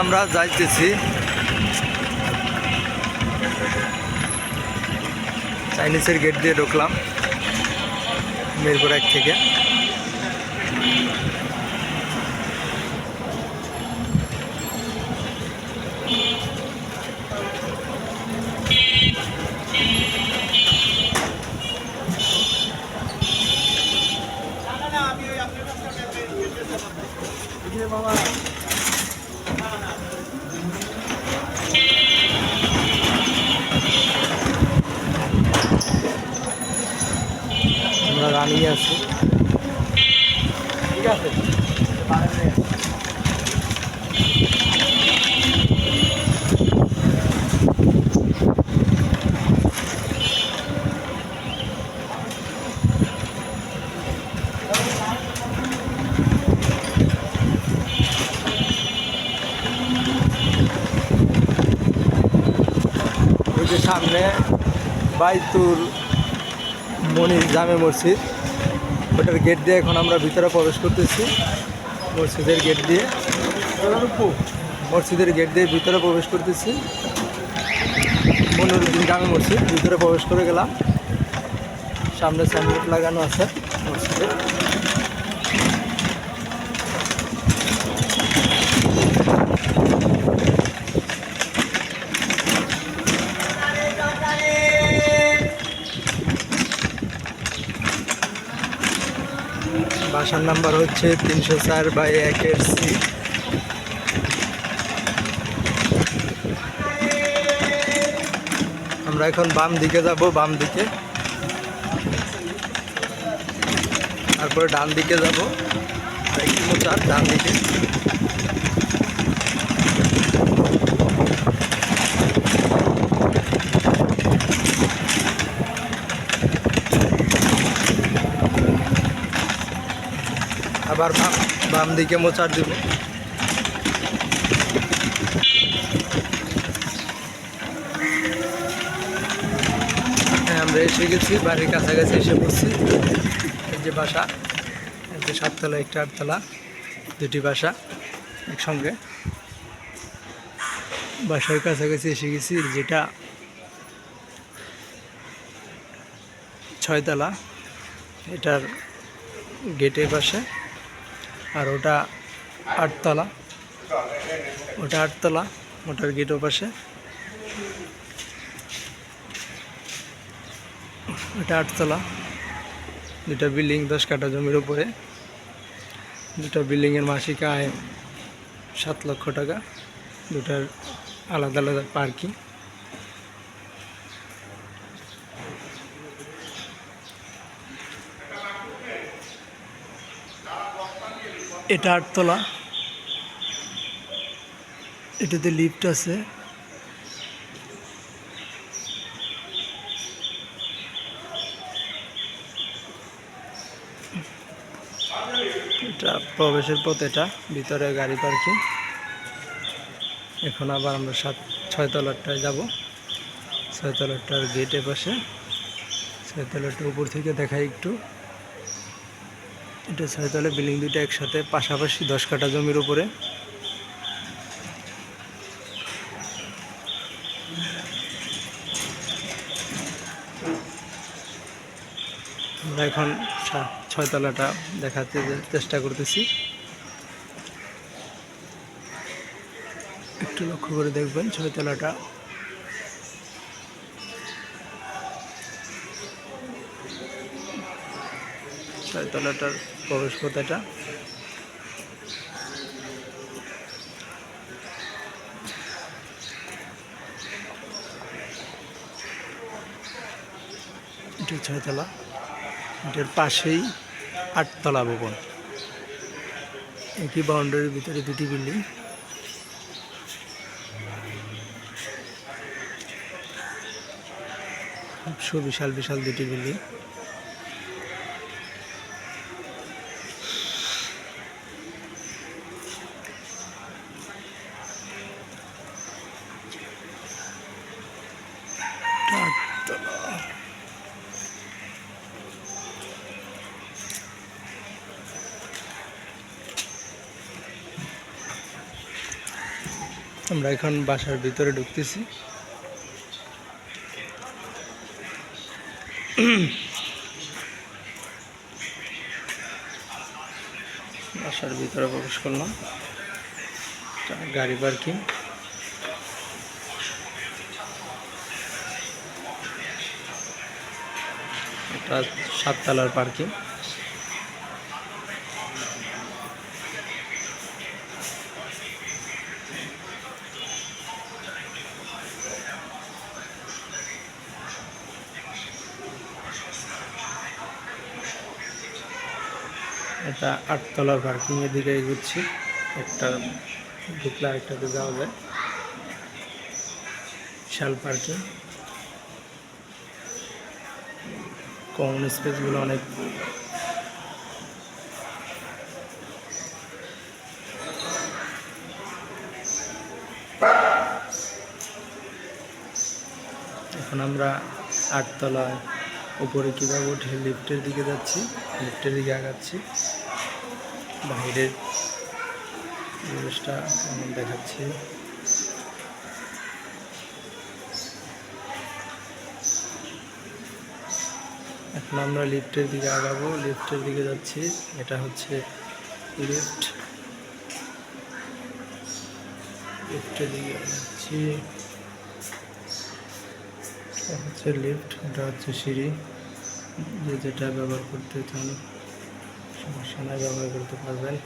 আমরা যাইতেছি। চাইনিজের গেট দিয়ে ঢুকলাম। মিরপুর এক থেকে। রানিয়ে আছি। ঠিক আছে? সামনে বাইতুল মনির জামে মসজিদ। ওটার গেট দিয়ে এখন আমরা ভিতরে প্রবেশ করতেছি, মসজিদের গেট দিয়ে। মসজিদের গেট দিয়ে ভিতরে প্রবেশ করতেছি। মনুরুদ্দিন গ্রামে মসজিদ, ভিতরে প্রবেশ করে গেলাম। সামনে সাইনবোর্ড লাগানো আছে মসজিদে। বাসার নাম্বার হচ্ছে তিনশো চার বাই একের সি। আমরা এখন বাম দিকে যাব, বাম দিকে। তারপরে ডান দিকে যাব। একটু মোচার ডান দিকে। আবার বাম দিকে মোচার দিব। হ্যাঁ আমরা এসে গেছি, বাড়ির কাছাকাছি এসে পড়ছি। এই যে বাসা, এই যে সাততলা, একটা আটতলা, দুটি বাসা একসঙ্গে। বাসার কাছাকাছি এসে গেছি যেটা ছয়তলা, এটার গেটের পাশে। আর ওটা আটতলা। ওটা আটতলা ওটার গেটের পাশে ওটা আটতলা। দুটা বিল্ডিং দশ কাঠা জমির উপরে। দুটা বিল্ডিংয়ের মাসিক আয় সাত লক্ষ টাকা। দুটার আলাদা আলাদা পার্কিং। এটা আটতলা এটাতে লিফট আছে। এটা প্রবেশের পথ এটা, ভিতরে গাড়ি পার্কিং। এখন আবার আমরা সাত ছয়তলারটায় যাব। ছয়তলারটার গেটের পাশে ছয়তলারটা উপর থেকে দেখাই একটু। এটা ছয়তলা বিল্ডিং দুইটা একসাথে, পাশাপাশি দশ কাঠা জমির উপরে। আমরা এখন ছয়তলাটা দেখাতে চেষ্টা করতেছি। একটু লক্ষ্য করে দেখবেন ছয়তলাটা ছয়তলাটার প্রবেশ পথ এটা। এটি ছয়তলা। এটার পাশেই আটতলা ভবন। একই বাউন্ডারির ভিতরে দুটি বিল্ডিং। খুব সুবিশাল বিশাল দুটি বিল্ডিং। আমরা এখন বাসার ভিতরে ঢুকতেছি। বাসার ভিতরে প্রবেশ করলাম। গাড়ি পার্কিং। এটা সাততলার পার্কিং। এটা আটতলা পার্কিং এর দিকে এগোচ্ছি। একটা ঢুকলে আরেকটাতে যাওয়া যায়। বিশাল পার্কিং কমন স্পেসগুলো অনেক। এখন আমরা আটতলায় উপরে কীভাবে উঠে লিফটের দিকে যাচ্ছি লিফটের দিকে আগাচ্ছি। বাইরের পরিবেশটা কেমন দেখাচ্ছি? এখন আমরা লিফটের দিকে আগাবো, লিফটের দিকে যাচ্ছি। এটা হচ্ছে লিফট। লিফটের দিকে যাচ্ছি। হচ্ছে লিফট, এটা হচ্ছে সিঁড়ি। যে যেটা ব্যবহার করতে চান। সমস্যা নাই ব্যবহার করতে পারবেন।